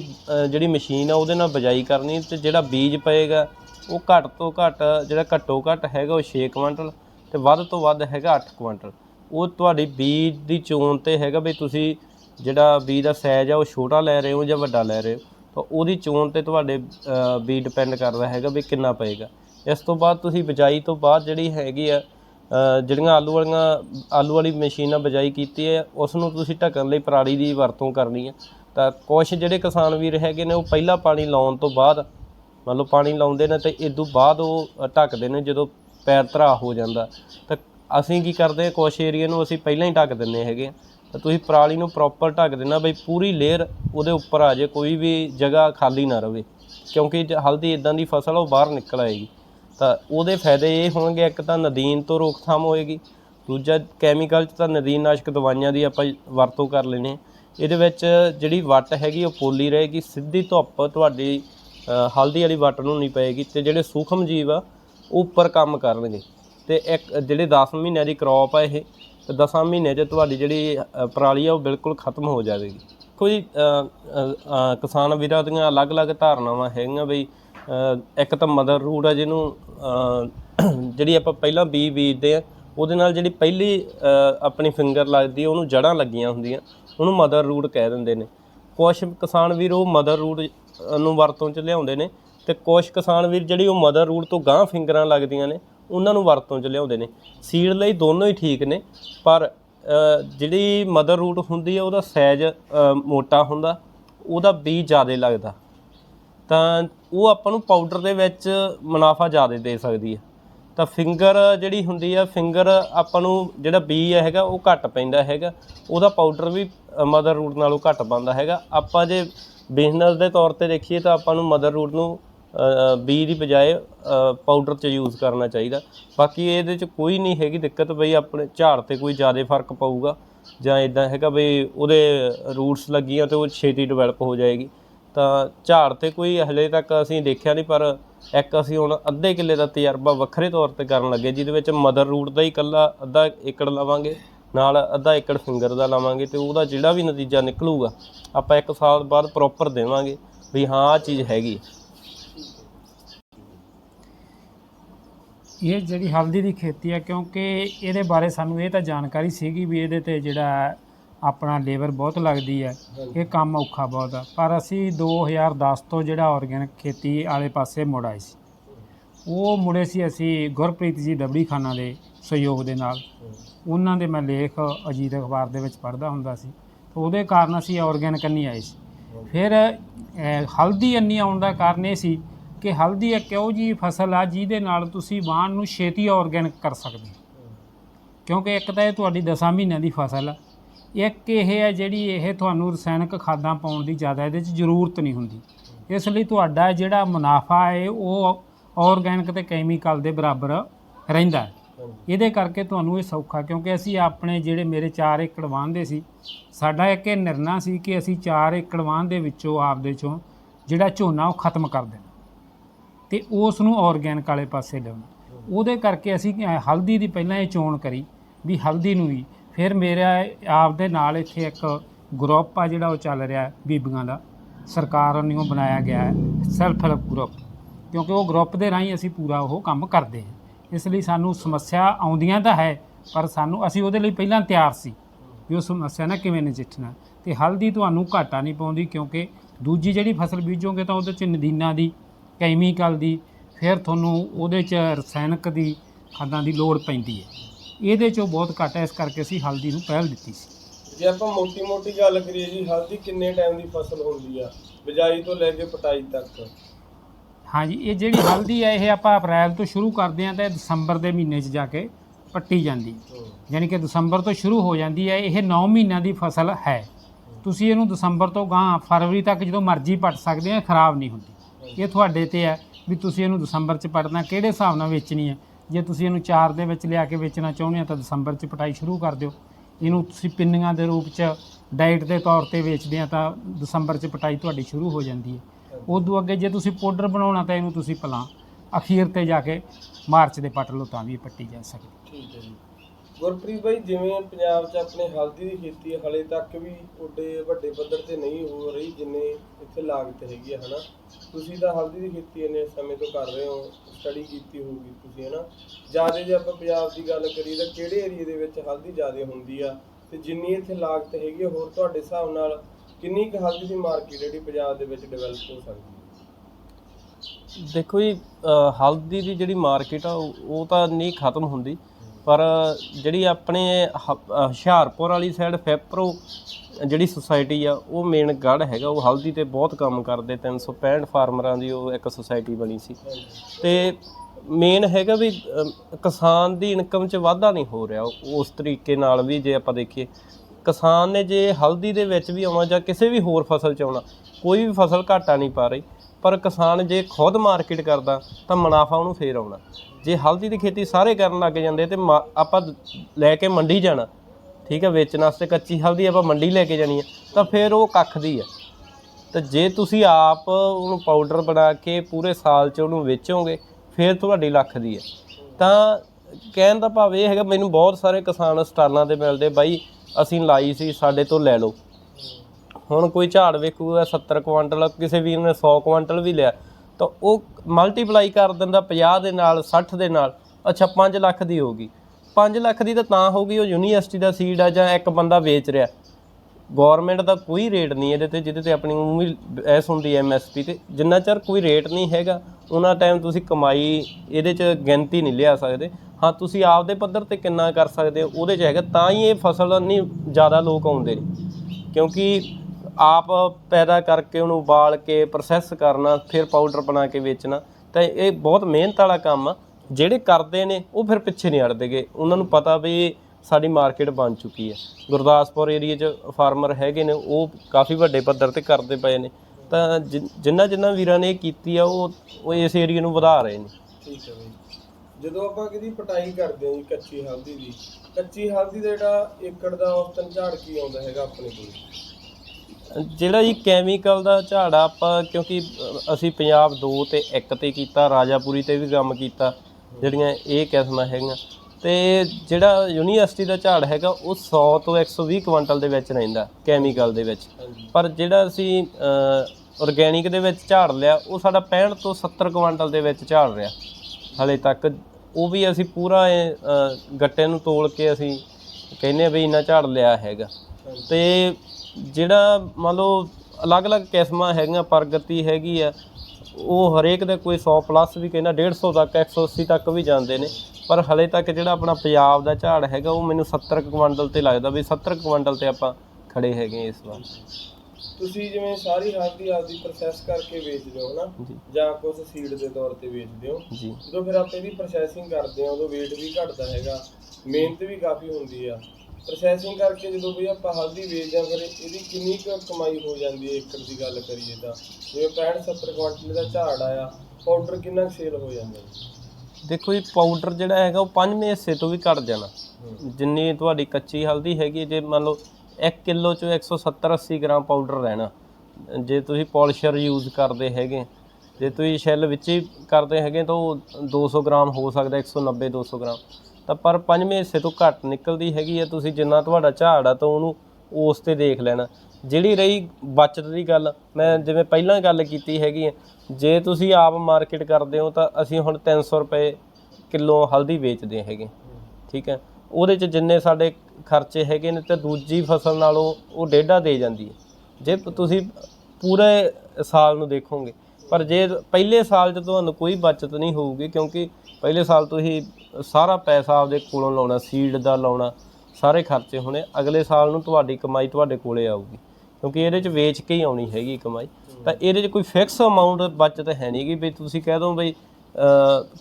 ਜਿਹੜੀ ਮਸ਼ੀਨ ਆ, ਉਹਦੇ ਨਾਲ ਬਜਾਈ ਕਰਨੀ, ਤੇ ਜਿਹੜਾ ਬੀਜ ਪਏਗਾ, ਉਹ ਘੱਟ ਤੋਂ ਘੱਟ, ਜਿਹੜਾ ਘੱਟੋ ਘੱਟ ਹੈਗਾ ਉਹ 6 ਕੁਇੰਟਲ, ਤੇ ਵੱਧ ਤੋਂ ਵੱਧ ਹੈਗਾ 8 ਕੁਇੰਟਲ। ਉਹ ਤੁਹਾਡੀ ਬੀਜ ਦੀ ਚੋਣ ਤੇ ਹੈਗਾ ਵੀ ਤੁਸੀਂ ਜਿਹੜਾ ਬੀਜ ਦਾ ਸਾਈਜ਼ ਆ ਉਹ ਛੋਟਾ ਲੈ ਰਹੇ ਹੋ ਜਾਂ ਵੱਡਾ ਲੈ ਰਹੇ ਹੋ? ਤਾਂ ਉਹਦੀ ਚੋਣ ਤੇ ਤੁਹਾਡੇ ਅ, ਬੀਜ ਡਿਪੈਂਡ ਕਰਦਾ ਹੈਗਾ ਵੀ ਕਿੰਨਾ ਪਏਗਾ। ਇਸ ਤੋਂ ਬਾਅਦ ਤੁਸੀਂ ਬਿਜਾਈ ਤੋਂ ਬਾਅਦ ਜਿਹੜੀ ਹੈਗੀ ਆ ਜਿਹੜੀਆਂ ਆਲੂ ਵਾਲੀਆਂ ਆਲੂ ਵਾਲੀ ਮਸ਼ੀਨ ਨਾਲ ਬਿਜਾਈ ਕੀਤੀ ਹੈ ਉਸ ਨੂੰ ਤੁਸੀਂ ਢੱਕਣ ਲਈ ਪਰਾਲੀ ਦੀ ਵਰਤੋਂ ਕਰਨੀ ਹੈ ਤਾਂ ਕੁਝ ਜਿਹੜੇ ਕਿਸਾਨ ਵੀਰ ਹੈਗੇ ਨੇ ਉਹ ਪਹਿਲਾਂ ਪਾਣੀ ਲਾਉਣ ਤੋਂ ਬਾਅਦ ਮੰਨ ਲਓ ਪਾਣੀ ਲਾਉਂਦੇ ਨੇ ਤੇ ਇਸ ਤੋਂ ਬਾਅਦ ਉਹ ਢੱਕਦੇ ਨੇ ਜਦੋਂ ਪੈਰ ਧਰਾ ਹੋ ਜਾਂਦਾ। ਤਾਂ ਅਸੀਂ ਕੀ ਕਰਦੇ ਹਾਂ ਕੁਛ ਏਰੀਆ ਨੂੰ ਅਸੀਂ ਪਹਿਲਾਂ ਹੀ ਢੱਕ ਦਿੰਦੇ ਹੈਗੇ ਹਾਂ। ਤਾਂ ਤੁਸੀਂ ਪਰਾਲੀ ਨੂੰ ਪ੍ਰੋਪਰ ਢੱਕ ਦੇਣਾ ਬਈ, ਪੂਰੀ ਲੇਅਰ ਉਹਦੇ ਉੱਪਰ ਆ ਜਾਏ, ਕੋਈ ਵੀ ਜਗ੍ਹਾ ਖਾਲੀ ਨਾ ਰਵੇ। ਕਿਉਂਕਿ ਹਲਦੀ ਇਦਾਂ ਦੀ ਫਸਲ ਉਹ ਬਾਹਰ ਨਿਕਲ ਆਏਗੀ। ਤਾਂ ਉਹਦੇ ਫਾਇਦੇ ਇਹ ਹੋਣਗੇ, ਇੱਕ ਤਾਂ ਨਦੀਨ ਤੋਂ ਰੋਕਥਾਮ ਹੋਏਗੀ। ਦੂਜਾ ਕੈਮੀਕਲ 'ਚ ਤਾਂ ਨਦੀਨਨਾਸ਼ਕ ਦਵਾਈਆਂ ਦੀ ਆਪਾਂ ਵਰਤੋਂ ਕਰ ਲੈਨੇ ਇਹਦੇ ਵਿੱਚ ਜਿਹੜੀ ਵੱਟ ਹੈਗੀ, ਉਹ ਪੋਲੀ ਰਹੇਗੀ। ਸਿੱਧੀ ਧੁੱਪ ਤੁਹਾਡੀ ਹਲਦੀ ਵਾਲੀ ਵੱਟ ਨੂੰ ਨਹੀਂ ਪਏਗੀ ਤੇ ਜਿਹੜੇ ਸੂਖਮ ਜੀਵ ਆ, ਉਹ ਉੱਪਰ ਕੰਮ ਕਰਨਗੇ। ਤੇ ਇੱਕ, ਜਿਹੜੇ 10 ਮਹੀਨਿਆਂ ਦੀ ਕ੍ਰੌਪ ਆ ਇਹ ਤੇ 10 ਮਹੀਨੇ 'ਚ ਤੁਹਾਡੀ ਜਿਹੜੀ ਅ, ਪਰਾਲੀ ਆ ਉਹ ਬਿਲਕੁਲ ਖਤਮ ਹੋ ਜਾਵੇਗੀ। ਕੋਈ ਕਿਸਾਨ ਵੀਰਾਂ ਦੀਆਂ ਅਲੱਗ-ਅਲੱਗ ਧਾਰਨਾਵਾਂ ਹੈਗੀਆਂ ਬਈ ਅ, ਇੱਕ ਤਾਂ ਮਦਰ ਰੂਟ ਆ ਜਿਹਨੂੰ ਅ, ਜਿਹੜੀ ਆਪਾਂ ਪਹਿਲਾਂ ਬੀ ਬੀਜਦੇ ਆ ਉਹਦੇ ਨਾਲ ਜਿਹੜੀ ਪਹਿਲੀ ਅ, ਆਪਣੀ ਫਿੰਗਰ ਲੱਗਦੀ ਆ, ਉਹਨੂੰ ਜੜਾਂ ਲੱਗੀਆਂ ਹੁੰਦੀਆਂ ਉਹਨੂੰ ਮਦਰ ਰੂਟ ਕਹਿ ਦਿੰਦੇ ਨੇ। ਕੁਛ ਕਿਸਾਨ ਵੀਰ ਉਹ ਮਦਰ ਰੂਟ ਨੂੰ ਵਰਤੋਂ 'ਚ ਲਿਆਉਂਦੇ ਨੇ ਤੇ ਕੁਛ ਕਿਸਾਨ ਵੀਰ ਜਿਹੜੀ ਉਹ ਮਦਰ ਰੂਟ ਤੋਂ ਗਾਂਹ ਫਿੰਗਰਾਂ ਲੱਗਦੀਆਂ ਨੇ ਉਹਨਾਂ ਨੂੰ ਵਰਤੋਂ 'ਚ ਲਿਆਉਂਦੇ ਨੇ। ਸੀਡ ਲਈ ਦੋਨੋਂ ਹੀ ਠੀਕ ਨੇ, ਪਰ ਜਿਹੜੀ ਮਦਰ ਰੂਟ ਹੁੰਦੀ ਆ, ਉਹਦਾ ਸਾਈਜ਼ ਮੋਟਾ ਹੁੰਦਾ, ਉਹਦਾ ਬੀਜ ਜ਼ਿਆਦਾ ਲੱਗਦਾ। ਤਾਂ ਉਹ ਆਪਾਂ ਨੂੰ ਪਾਊਡਰ ਦੇ ਵਿੱਚ ਮੁਨਾਫਾ ਜ਼ਿਆਦਾ ਦੇ ਸਕਦੀ ਹੈ ਤਾਂ ਫਿੰਗਰ ਜਿਹੜੀ ਹੁੰਦੀ ਆ ਫਿੰਗਰ ਆਪਾਂ ਨੂੰ ਜਿਹੜਾ ਬੀ ਹੈਗਾ, ਉਹ ਘੱਟ ਪੈਂਦਾ ਹੈਗਾ। ਉਹਦਾ ਪਾਊਡਰ ਵੀ ਮਦਰ ਰੂਟ ਨਾਲੋਂ ਘੱਟ ਪੈਂਦਾ ਹੈਗਾ। ਆਪਾਂ ਜੇ ਬਿਜ਼ਨਸ ਦੇ ਤੌਰ ਤੇ ਦੇਖੀਏ ਤਾਂ ਆਪਾਂ ਨੂੰ ਮਦਰ ਰੂਟ ਨੂੰ ਬੀ ਦੀ ਬਜਾਏ ਪਾਊਡਰ ਚ ਯੂਜ਼ ਕਰਨਾ ਚਾਹੀਦਾ। ਬਾਕੀ ਇਹਦੇ ਚ ਕੋਈ ਨਹੀਂ ਹੈਗੀ ਦਿੱਕਤ ਬਈ ਆਪਣੇ ਝਾੜ ਤੇ ਕੋਈ ਜ਼ਿਆਦਾ ਫ਼ਰਕ ਪਊਗਾ ਜਾਂ ਇਦਾਂ ਹੈਗਾ ਬਈ ਉਹਦੇ ਰੂਟਸ ਲੱਗੀਆਂ ਤੇ ਉਹ ਛੇਤੀ ਡਿਵੈਲਪ ਹੋ ਜਾਏਗੀ। ਤਾਂ ਝਾੜ ਤੇ ਕੋਈ ਹਲੇ ਤੱਕ ਅਸੀਂ ਦੇਖਿਆ ਨਹੀਂ, ਪਰ ਇੱਕ ਅਸੀਂ ਹੁਣ ਅੱਧੇ ਕਿੱਲੇ ਦਾ ਤਜਰਬਾ ਵੱਖਰੇ ਤੌਰ ਤੇ ਕਰਨ ਲੱਗੇ, ਜਿਹਦੇ ਵਿੱਚ ਮਦਰ ਰੂਟ ਦਾ ਹੀ ਇਕੱਲਾ ਅੱਧਾ ਏਕੜ ਲਵਾਂਗੇ, ਨਾਲ ਅੱਧਾ ਏਕੜ ਫਿੰਗਰ ਦਾ ਲਾਵਾਂਗੇ ਤੇ ਉਹਦਾ ਜਿਹੜਾ ਵੀ ਨਤੀਜਾ ਨਿਕਲੂਗਾ, ਆਪਾਂ ਇੱਕ ਸਾਲ ਬਾਅਦ ਪ੍ਰੋਪਰ ਦੇਵਾਂਗੇ ਵੀ ਹਾਂ ਆ ਚੀਜ਼ ਹੈਗੀ। ਇਹ ਜਿਹੜੀ ਹਲਦੀ ਦੀ ਖੇਤੀ ਹੈ ਕਿਉਂਕਿ ਇਹਦੇ ਬਾਰੇ ਸਾਨੂੰ ਇਹ ਤਾਂ ਜਾਣਕਾਰੀ ਸੀਗੀ ਵੀ ਇਹਦੇ ਤੇ ਜਿਹੜਾ ਆਪਣਾ ਲੇਬਰ ਬਹੁਤ ਲੱਗਦੀ ਹੈ ਇਹ ਕੰਮ ਔਖਾ ਬਹੁਤ ਆ। ਪਰ ਅਸੀਂ 2010 ਤੋਂ ਜਿਹੜਾ ਆਰਗੈਨਿਕ ਖੇਤੀ ਵਾਲੇ ਪਾਸੇ ਮੁੜ ਆਏ ਸੀ। ਉਹ ਮੁੜੇ ਸੀ ਅਸੀਂ ਗੁਰਪ੍ਰੀਤ ਜੀ ਦਬੜੀ ਖਾਨਾ ਦੇ ਸਹਿਯੋਗ ਦੇ ਨਾਲ। ਉਹਨਾਂ ਦੇ ਮੈਂ ਲੇਖ ਅਜੀਤ ਅਖਬਾਰ ਦੇ ਵਿੱਚ ਪੜ੍ਹਦਾ ਹੁੰਦਾ ਸੀ। ਉਹਦੇ ਕਾਰਨ ਅਸੀਂ ਆਰਗੈਨਿਕ ਨਹੀਂ ਆਏ ਸੀ। ਫਿਰ ਹਲਦੀ ਇੰਨੀ ਆਉਣ ਦਾ ਕਾਰਨ ਇਹ ਸੀ ਕਿ ਹਲਦੀ ਇੱਕ ਇਹੋ ਜੀ ਫਸਲ ਆ ਜਿਹਦੇ ਨਾਲ ਤੁਸੀਂ ਵਾਹਣ ਨੂੰ ਛੇਤੀ ਆਰਗੈਨਿਕ ਕਰ ਸਕਦੇ ਹੋ। ਕਿਉਂਕਿ ਇੱਕ ਤਾਂ ਇਹ ਤੁਹਾਡੀ 10 ਮਹੀਨਿਆਂ ਦੀ ਫਸਲ ਆ। ਇੱਕ ਇਹ ਹੈ ਜਿਹੜੀ ਇਹ ਤੁਹਾਨੂੰ ਰਸਾਇਣਿਕ ਖਾਦਾਂ ਪਾਉਣ ਦੀ ਜ਼ਿਆਦਾ ਇਹਦੇ 'ਚ ਜ਼ਰੂਰਤ ਨਹੀਂ ਹੁੰਦੀ। ਇਸ ਲਈ ਤੁਹਾਡਾ ਜਿਹੜਾ ਮੁਨਾਫਾ ਹੈ, ਉਹ ਆਰਗੈਨਿਕ ਤੇ ਕੈਮੀਕਲ ਦੇ ਬਰਾਬਰ ਰਹਿੰਦਾ ਹੈ। ਇਹਦੇ ਕਰਕੇ ਤੁਹਾਨੂੰ ਇਹ ਸੌਖਾ, ਕਿਉਂਕਿ ਅਸੀਂ ਆਪਣੇ ਜਿਹੜੇ ਮੇਰੇ 4 ਏਕੜ ਵਾਹੁੰਦੇ ਸੀ, ਸਾਡਾ ਇੱਕ ਇਹ ਨਿਰਣਾ ਸੀ ਕਿ ਅਸੀਂ 4 ਏਕੜ ਵਾਹੁਣ ਦੇ ਵਿੱਚੋਂ ਆਪਦੇ ਚੋਂ ਜਿਹੜਾ ਝੋਨਾ ਉਹ ਖਤਮ ਕਰ ਦੇਣਾ। ਤੇ ਉਸ ਨੂੰ ਆਰਗੈਨਿਕ ਵਾਲੇ ਪਾਸੇ ਲਿਆਉਣਾ। ਉਹਦੇ ਕਰਕੇ ਅਸੀਂ ਹਲਦੀ ਦੀ ਪਹਿਲਾਂ ਇਹ ਚੋਣ ਕਰੀ ਵੀ ਹਲਦੀ ਨੂੰ ਵੀ। ਫਿਰ ਮੇਰਾ ਆਪ ਦੇ ਨਾਲ ਇੱਥੇ ਇੱਕ ਗਰੁੱਪ ਆ ਜਿਹੜਾ ਉਹ ਚੱਲ ਰਿਹਾ ਬੀਬੀਆਂ ਦਾ। ਸਰਕਾਰ ਵੱਲੋਂ ਬਣਾਇਆ ਗਿਆ ਹੈ ਸੈਲਫ ਹੈਲਪ ਗਰੁੱਪ ਕਿਉਂਕਿ ਉਹ ਗਰੁੱਪ ਦੇ ਰਾਹੀਂ ਅਸੀਂ ਪੂਰਾ ਉਹ ਕੰਮ ਕਰਦੇ ਹਾਂ। ਇਸ ਲਈ ਸਾਨੂੰ ਸਮੱਸਿਆ ਆਉਂਦੀਆਂ ਤਾਂ ਹੈ, ਪਰ ਸਾਨੂੰ, ਅਸੀਂ ਉਹਦੇ ਲਈ ਪਹਿਲਾਂ ਤਿਆਰ ਸੀ ਵੀ ਉਹ ਸਮੱਸਿਆ ਨਾਲ ਕਿਵੇਂ ਨਜਿੱਠਣਾ। ਤੇ ਹਲਦੀ ਤੁਹਾਨੂੰ ਘਾਟਾ ਨਹੀਂ ਪਾਉਂਦੀ ਕਿਉਂਕਿ ਦੂਜੀ ਜਿਹੜੀ ਫਸਲ ਬੀਜੋਗੇ ਤਾਂ ਉਹਦੇ ਚ ਨਦੀਨਾਂ ਦੀ ਕੈਮੀਕਲ ਦੀ ਫਿਰ ਤੁਹਾਨੂੰ ਉਹਦੇ ਚ ਰਸਾਇਣਕ ਦੀ ਖਾਦਾਂ ਦੀ ਲੋੜ ਪੈਂਦੀ ਹੈ। ਇਹਦੇ ਚੋਂ ਬਹੁਤ ਘੱਟ ਹੈ ਇਸ ਕਰਕੇ ਅਸੀਂ ਹਲਦੀ ਨੂੰ ਪਹਿਲ ਦਿੱਤੀ ਸੀ। ਜੇ ਆਪਾਂ ਮੋਟੀ ਮੋਟੀ ਗੱਲ ਕਰੀਏ ਜੀ ਹਲਦੀ ਕਿੰਨੇ ਟਾਈਮ ਦੀ ਫਸਲ ਹੁੰਦੀ ਆ? ਬਿਜਾਈ ਤੋਂ ਲੈ ਕੇ ਪਟਾਈ ਤੱਕ। ਹਾਂਜੀ ਇਹ ਜਿਹੜੀ ਹਲਦੀ ਹੈ ਇਹ ਆਪਾਂ ਅਪ੍ਰੈਲ ਤੋਂ ਸ਼ੁਰੂ ਕਰਦੇ ਹਾਂ ਤੇ ਦਸੰਬਰ ਦੇ ਮਹੀਨੇ 'ਚ ਜਾ ਕੇ ਪੱਟੀ ਜਾਂਦੀ। ਯਾਨੀ ਕਿ ਦਸੰਬਰ ਤੋਂ ਸ਼ੁਰੂ ਹੋ ਜਾਂਦੀ ਹੈ ਇਹ 9 ਮਹੀਨਿਆਂ ਦੀ ਫਸਲ ਹੈ। ਤੁਸੀਂ ਇਹਨੂੰ ਦਸੰਬਰ ਤੋਂ ਗਾਂ ਫਰਵਰੀ ਤੱਕ ਜਦੋਂ ਮਰਜ਼ੀ ਪੱਟ ਸਕਦੇ ਆ ਖਰਾਬ ਨਹੀਂ ਹੁੰਦੀ। ਇਹ ਤੁਹਾਡੇ ਤੇ ਹੈ ਵੀ ਤੁਸੀਂ ਇਹਨੂੰ ਦਸੰਬਰ 'ਚ ਪੱਟਣਾ ਕਿਹੜੇ ਹਿਸਾਬ ਨਾਲ ਵੇਚਣੀ ਹੈ? ਜੇ ਤੁਸੀਂ ਇਹਨੂੰ ਚਾਰ ਦੇ ਵਿੱਚ ਲਿਆ ਕੇ ਵੇਚਣਾ ਚਾਹੁੰਦੇ ਆ ਤਾਂ ਦਸੰਬਰ 'ਚ ਪਟਾਈ ਸ਼ੁਰੂ ਕਰ ਦਿਓ। ਇਹਨੂੰ ਤੁਸੀਂ ਪਿੰਨੀਆਂ ਦੇ ਰੂਪ 'ਚ ਡਾਈਟ ਦੇ ਤੌਰ ਤੇ ਵੇਚਦੇ ਆ ਤਾਂ ਦਸੰਬਰ 'ਚ ਪਟਾਈ ਤੁਹਾਡੀ ਸ਼ੁਰੂ ਹੋ ਜਾਂਦੀ ਹੈ। ਉਦੋਂ ਅੱਗੇ ਜੇ ਤੁਸੀਂ ਪਾਊਡਰ ਬਣਾਉਣਾ ਤਾਂ ਇਹਨੂੰ ਤੁਸੀਂ ਭਲਾ ਅਖੀਰ ਤੇ ਜਾ ਕੇ ਮਾਰਚ ਦੇ ਪੱਟ ਲਓ ਤਾਂ ਵੀ ਇਹ ਪੱਟੀ ਜਾ ਸਕਦੀ ਠੀਕ ਹੈ ਜੀ। ਗੁਰਪ੍ਰੀਤ ਭਾਈ ਜਿਵੇਂ ਪੰਜਾਬ 'ਚ ਆਪਣੇ ਹਲਦੀ ਦੀ ਖੇਤੀ ਹਲੇ ਤੱਕ ਵੀ ਓਡੇ ਵੱਡੇ ਪੱਧਰ ਤੇ ਨਹੀਂ ਹੋ ਰਹੀ ਜਿੰਨੇ ਇੱਥੇ ਲਾਗਤ ਹੈਗੀ ਆ ਹਨਾ? ਤੁਸੀਂ ਤਾਂ ਹਲਦੀ ਦੀ ਖੇਤੀ ਇੰਨੇ ਸਮੇਂ ਤੋਂ ਕਰ ਰਹੇ ਹੋ ਸਟੱਡੀ ਕੀਤੀ ਹੋਊਗੀ ਤੁਸੀਂ ਹਨਾ? ਜ਼ਿਆਦਾ ਜੇ ਆਪਾਂ ਪੰਜਾਬ ਦੀ ਗੱਲ ਕਰੀਏ ਤਾਂ ਕਿਹੜੇ ਏਰੀਏ ਦੇ ਵਿੱਚ ਹਲਦੀ ਜ਼ਿਆਦਾ ਹੁੰਦੀ ਆ? ਤੇ ਜਿੰਨੀ ਇੱਥੇ ਲਾਗਤ ਹੈਗੀ ਆ, ਹੋਰ ਤੁਹਾਡੇ ਹਿਸਾਬ ਨਾਲ ਕਿੰਨੀ ਕੁ ਹਲਦੀ ਦੀ ਮਾਰਕੀਟ ਜਿਹੜੀ ਪੰਜਾਬ ਦੇ ਵਿੱਚ ਡਿਵੈਲਪ ਹੋ ਸਕਦੀ ਹੈ ਦੇਖੋ ਜੀ ਹਲਦੀ ਦੀ ਜਿਹੜੀ ਮਾਰਕੀਟ ਆ ਉਹ ਉਹ ਤਾਂ ਨਹੀਂ ਖਤਮ ਹੁੰਦੀ। ਪਰ ਜਿਹੜੀ ਆਪਣੇ ਹ- ਅ, ਹੁਸ਼ਿਆਰਪੁਰ ਵਾਲੀ ਸਾਈਡ ਫੈਪਰੋ ਜਿਹੜੀ ਸੁਸਾਇਟੀ ਆ ਉਹ ਮੇਨ ਗੜ ਹੈਗਾ ਉਹ ਹਲਦੀ ਤੇ ਬਹੁਤ ਕੰਮ ਕਰਦੇ 365 ਫਾਰਮਰਾਂ ਦੀ ਉਹ ਇੱਕ ਸੁਸਾਇਟੀ ਬਣੀ ਸੀ। ਤੇ ਮੇਨ ਹੈਗਾ ਵੀ ਅ, ਕਿਸਾਨ ਦੀ ਇਨਕਮ 'ਚ ਵਾਧਾ ਨਹੀਂ ਹੋ ਰਿਹਾ। ਉਹ- ਉਸ ਤਰੀਕੇ ਨਾਲ ਵੀ ਜੇ ਆਪਾਂ ਦੇਖੀਏ ਕਿਸਾਨ ਨੇ ਜੇ ਹਲਦੀ ਦੇ ਵਿੱਚ ਵੀ ਆਉਣਾ ਜਾਂ ਕਿਸੇ ਵੀ ਹੋਰ ਫਸਲ 'ਚ ਆਉਣਾ ਕੋਈ ਵੀ ਫਸਲ ਘਾਟਾ ਨਹੀਂ ਪਾ ਰਹੀ। ਪਰ ਕਿਸਾਨ ਜੇ ਖੁਦ ਮਾਰਕੀਟ ਕਰਦਾ ਤਾਂ ਮੁਨਾਫਾ ਉਹਨੂੰ ਫੇਰ ਆਉਣਾ। ਜੇ ਹਲਦੀ ਦੀ ਖੇਤੀ ਸਾਰੇ ਕਰਨ ਲੱਗ ਜਾਂਦੇ ਤੇ ਮਾ- ਆਪਾਂ ਲੈ ਕੇ ਮੰਡੀ ਜਾਣਾ, ਠੀਕ ਹੈ, ਵੇਚਣ ਵਾਸਤੇ ਕੱਚੀ ਹਲਦੀ ਆਪਾਂ ਮੰਡੀ ਲੈ ਕੇ ਜਾਣੀ ਹੈ, ਤਾਂ ਫਿਰ ਉਹ ਕੱਖ ਦੀ ਹੈ। ਤੇ ਜੇ ਤੁਸੀਂ ਆਪ ਉਹਨੂੰ ਪਾਊਡਰ ਬਣਾ ਕੇ ਪੂਰੇ ਸਾਲ 'ਚ ਉਹਨੂੰ ਵੇਚੋਗੇ, ਫਿਰ ਤੁਹਾਡੀ ਲੱਖ ਦੀ ਹੈ। ਤਾਂ ਕਹਿਣ ਦਾ ਭਾਵ ਇਹ ਹੈਗਾ, ਮੈਨੂੰ ਬਹੁਤ ਸਾਰੇ ਕਿਸਾਨ ਸਟਾਲਾਂ ਤੇ ਮਿਲਦੇ, ਬਾਈ, ਅਸੀਂ ਲਾਈ ਸੀ, ਸਾਡੇ ਤੋਂ ਲੈ ਲਓ। ਹੁਣ ਕੋਈ ਝਾੜ ਵੇਖੂਗਾ 70 ਕੁਆਂਟਲ, ਕਿਸੇ ਵੀਰ ਨੇ 100 ਕੁਆਂਟਲ ਵੀ ਲਿਆ, ਤਾਂ ਉਹ ਮਲਟੀਪਲਾਈ ਕਰ ਦਿੰਦਾ 50 ਦੇ ਨਾਲ 60 ਦੇ ਨਾਲ, ਅੱਛਾ 5 ਲੱਖ ਦੀ ਹੋਗੀ 5 ਲੱਖ ਦੀ ਤਾਂ ਤਾਂ ਹੋਗੀ ਉਹ ਯੂਨੀਵਰਸਿਟੀ ਦਾ ਸੀਡ ਆ ਜਾਂ ਇੱਕ ਬੰਦਾ ਵੇਚ ਰਿਹਾ। ਗਵਰਨਮੈਂਟ ਦਾ ਕੋਈ ਰੇਟ ਨਹੀਂ ਇਹਦੇ ਤੇ, ਜਿਹਦੇ ਤੇ ਆਪਣੀ ਉਮੀ ਐਸ ਹੁੰਦੀ ਐਮਐਸਪੀ ਤੇ। ਜਿੰਨਾ ਚਿਰ ਕੋਈ ਰੇਟ ਨਹੀਂ ਹੈਗਾ, ਉਹਨਾਂ ਟਾਈਮ ਤੁਸੀਂ ਕਮਾਈ, ਇਹਦੇ ਚ ਗਿਣਤੀ ਨਹੀਂ ਲਿਆ ਸਕਦੇ। ਹਾਂ, ਤੁਸੀਂ ਆਪਦੇ ਪੱਧਰ ਤੇ ਕਿੰਨਾ ਕਰ ਸਕਦੇ ਹੋ, ਉਹਦੇ ਚ ਹੈਗਾ, ਤਾਂ ਹੀ ਇਹ ਫਸਲ ਨਹੀਂ, ਜ਼ਿਆਦਾ ਲੋਕ ਆਉਂਦੇ। ਨੇ ਕਿਉਂਕਿ ਆਪ ਪੈਦਾ ਕਰਕੇ ਉਹਨੂੰ ਉਬਾਲ ਕੇ ਪ੍ਰੋਸੈਸ ਕਰਨਾ, ਫਿਰ ਪਾਊਡਰ ਬਣਾ ਕੇ ਵੇਚਣਾ, ਤਾਂ ਇਹ ਬਹੁਤ ਮਿਹਨਤ ਵਾਲਾ ਕੰਮ ਆ। ਜਿਹੜੇ ਕਰਦੇ ਨੇ, ਉਹ ਫਿਰ ਪਿੱਛੇ ਨਹੀਂ ਹਟਦੇਗੇ ਉਹਨਾਂ ਨੂੰ ਪਤਾ ਵੀ ਸਾਡੀ ਮਾਰਕੀਟ ਬਣ ਚੁੱਕੀ ਹੈ ਗੁਰਦਾਸਪੁਰ ਏਰੀਆ 'ਚ ਫਾਰਮਰ ਹੈਗੇ ਨੇ, ਉਹ ਕਾਫੀ ਵੱਡੇ ਪੱਧਰ ਤੇ ਕਰਦੇ ਪਏ ਨੇ। ਤਾਂ ਜਿ- ਜਿਨ੍ਹਾਂ ਜਿਨ੍ਹਾਂ ਵੀਰਾਂ ਨੇ ਕੀਤੀ ਆ, ਉਹ ਉਹ ਇਸ ਏਰੀਆ ਨੂੰ ਵਧਾ ਰਹੇ ਨੇ। ਠੀਕ ਹੈ ਬਈ। ਜਦੋਂ ਆਪਾਂ ਕਿਹਦੀ ਪਟਾਈ ਕਰਦੇ ਹਾਂ ਜੀ, ਕੱਚੀ ਹਲਦੀ ਦੀ, ਕੱਚੀ ਹਲਦੀ ਦਾ ਜਿਹੜਾ ਏਕੜ ਦਾ ਔਸਤਨ ਝਾੜ ਕੀ ਆਉਂਦਾ ਹੈਗਾ ਆਪਣੇ ਕੋਲ। ਜਿਹੜਾ ਜੀ ਕੈਮੀਕਲ ਦਾ ਝਾੜਾ ਆਪਾਂ ਕਿਉਂਕਿ ਅ, ਅਸੀਂ ਪੰਜਾਬ 2 ਤੇ 1 ਤੇ ਕੀਤਾ ਰਾਜਾਪੁਰੀ ਤੇ ਵੀ ਕੰਮ ਕੀਤਾ ਜਿਹੜੀਆਂ ਇਹ ਕਿਸਮਾਂ ਹੈਗੀਆਂ। ਤੇ ਜਿਹੜਾ ਯੂਨੀਵਰਸਿਟੀ ਦਾ ਝਾੜ ਹੈਗਾ ਉਹ 100 ਤੋਂ 120 ਕੁਇੰਟਲ ਦੇ ਵਿੱਚ ਰਹਿੰਦਾ ਕੈਮੀਕਲ ਦੇ ਵਿੱਚ। ਪਰ ਜਿਹੜਾ ਅਸੀਂ ਆਰਗੈਨਿਕ ਦੇ ਵਿੱਚ ਝਾੜ ਲਿਆ ਉਹ ਸਾਡਾ 65 ਤੋਂ 70 ਕੁਇੰਟਲ ਦੇ ਵਿੱਚ ਝਾੜ ਰਿਹਾ ਹਲੇ ਤੱਕ। ਉਹ ਵੀ ਅਸੀਂ ਪੂਰਾ ਗੱਟੇ ਨੂੰ ਤੋਲ ਕੇ ਅਸੀਂ ਕਹਿੰਦੇ ਆ ਵੀ ਇੰਨਾ ਝਾੜ ਲਿਆ ਹੈਗਾ। ਤੇ ਜਿਹੜਾ ਮੰਨ ਲਓ ਅਲੱਗ-ਅਲੱਗ ਕਿਸਮਾਂ ਹੈਗੀਆਂ ਪ੍ਰਗਤੀ ਹੈਗੀ ਆ ਉਹ ਹਰੇਕ ਦਾ ਕੋਈ 100 ਪਲੱਸ ਵੀ ਕਹਿੰਦਾ 150 ਤੱਕ 180 ਤੱਕ ਵੀ ਜਾਂਦੇ ਨੇ। ਪਰ ਹਲੇ ਤੱਕ ਜਿਹੜਾ ਆਪਣਾ ਪੰਜਾਬ ਦਾ ਝਾੜ ਹੈਗਾ ਉਹ ਮੈਨੂੰ 70 ਕੁ ਕੁਇੰਟਲ ਤੇ ਲੱਗਦਾ ਵੀ 70 ਕੁ ਕੁਇੰਟਲ ਤੇ ਆਪਾਂ ਖੜੇ ਹੈਗੇ ਇਸ ਵਾਰ। ਤੁਸੀਂ ਜਿਵੇਂ ਸਾਰੀ ਹਲਦੀ ਆਪਦੀ ਪ੍ਰੋਸੈਸ ਕਰਕੇ ਵੇਚਦੇ ਹੋ ਹਨਾ? ਜੀ। ਕੁਝ ਸੀਡ ਦੇ ਤੌਰ ਤੇ ਵੇਚਦੇ ਹੋ। ਜਦੋਂ ਫਿਰ ਆਪਾਂ ਇਹਦੀ ਪ੍ਰੋਸੈਸਿੰਗ ਕਰਦੇ ਹਾਂ ਉਦੋਂ weight ਵੀ ਘਟਦਾ ਹੈਗਾ ਮਿਹਨਤ ਵੀ ਕਾਫੀ ਹੁੰਦੀ ਆ। ਪ੍ਰੋਸੈਸਿੰਗ ਕਰਕੇ ਜਦੋਂ ਵੀ ਆਪਾਂ ਹਲਦੀ ਵੇਚਦੇ ਹਾਂ ਫਿਰ ਇਹਦੀ ਕਿੰਨੀ ਕੁ ਕਮਾਈ ਹੋ ਜਾਂਦੀ ਹੈ? ਏਕੜ ਦੀ ਗੱਲ ਕਰੀਏ ਤਾਂ। ਜਿਵੇਂ 65 70 ਕੁਇੰਟਲ ਦਾ ਝਾੜ ਆਇਆ ਪਾਊਡਰ ਕਿੰਨਾ ਸੇਲ ਹੋ ਜਾਂਦਾ ਦੇਖੋ ਜੀ ਪਾਊਡਰ ਜਿਹੜਾ ਹੈਗਾ ਉਹ ਪੰਜਵੇਂ ਹਿੱਸੇ ਤੋਂ ਵੀ ਘਟ ਜਾਣਾ। ਜਿੰਨੀ ਤੁਹਾਡੀ ਕੱਚੀ ਹਲਦੀ ਹੈਗੀ ਜੇ ਮੰਨ ਲਓ 1 ਕਿਲੋ ਚੋਂ 170 80 ਗ੍ਰਾਮ ਪਾਊਡਰ ਰਹਿਣਾ। ਜੇ ਤੁਸੀਂ ਪੋਲਿਸ਼ਰ ਯੂਜ਼ ਕਰਦੇ ਹੈਗੇ ਜੇ ਤੁਸੀਂ ਸ਼ੈੱਲ ਵਿੱਚ ਹੀ ਕਰਦੇ ਹੈਗੇ ਤਾਂ ਉਹ 200 ਗ੍ਰਾਮ ਹੋ ਸਕਦਾ 190 200 ਗ੍ਰਾਮ। ਤਾਂ ਪਰ ਪੰਜਵੇਂ ਹਿੱਸੇ ਤੋਂ ਘੱਟ ਨਿਕਲਦੀ ਹੈਗੀ ਹੈ ਤੁਸੀਂ ਜਿੰਨਾ ਤੁਹਾਡਾ ਝਾੜ ਆ ਤਾਂ ਉਹਨੂੰ ਉਸ ਤੇ ਦੇਖ ਲੈਣਾ। ਜਿਹੜੀ ਰਹੀ ਬਚਤ ਦੀ ਗੱਲ, ਮੈਂ ਜਿਵੇਂ ਪਹਿਲਾਂ ਗੱਲ ਕੀਤੀ ਹੈਗੀ ਹੈ ਜੇ ਤੁਸੀਂ ਆਪ ਮਾਰਕੀਟ ਕਰਦੇ ਹੋ ਤਾਂ ਅਸੀਂ ਹੁਣ 300 ਰੁਪਏ ਕਿਲੋ ਹਲਦੀ ਵੇਚਦੇ ਹੈਗੇ। ਠੀਕ ਹੈ? ਉਹਦੇ ਚ ਜਿੰਨੇ ਸਾਡੇ ਖਰਚੇ ਹੈਗੇ ਨੇ ਤੇ ਦੂਜੀ ਫਸਲ ਨਾਲੋਂ ਉਹ ਡੇਢਾ ਦੇ ਜਾਂਦੀ ਹੈ। ਜੇ ਤੁਸੀਂ ਪੂਰੇ ਸਾਲ ਨੂੰ ਦੇਖੋਗੇ ਪਰ ਜੇ ਪਹਿਲੇ ਸਾਲ 'ਚ ਤੁਹਾਨੂੰ ਕੋਈ ਬਚਤ ਨਹੀਂ ਹੋਊਗੀ ਕਿਉਂਕਿ ਪਹਿਲੇ ਸਾਲ ਤੁਸੀਂ ਸਾਰਾ ਪੈਸਾ ਆਪਦੇ ਕੋਲੋਂ ਲਾਉਣਾ ਸੀਡ ਦਾ ਲਾਉਣਾ ਸਾਰੇ ਖਰਚੇ ਹੋਣੇ ਅਗਲੇ ਸਾਲ ਨੂੰ ਤੁਹਾਡੀ ਕਮਾਈ ਤੁਹਾਡੇ ਕੋਲੇ ਆਊਗੀ। ਕਿਉਂਕਿ ਇਹਦੇ 'ਚ ਵੇਚ ਕੇ ਹੀ ਆਉਣੀ ਹੈਗੀ ਕਮਾਈ। ਤਾਂ ਇਹਦੇ 'ਚ ਕੋਈ ਫਿਕਸ ਅਮਾਉਂਟ ਬਚਤ ਹੈ ਨਹੀਂ ਗੀ ਵੀ ਤੁਸੀਂ ਕਹਿ ਦੋ ਬਈ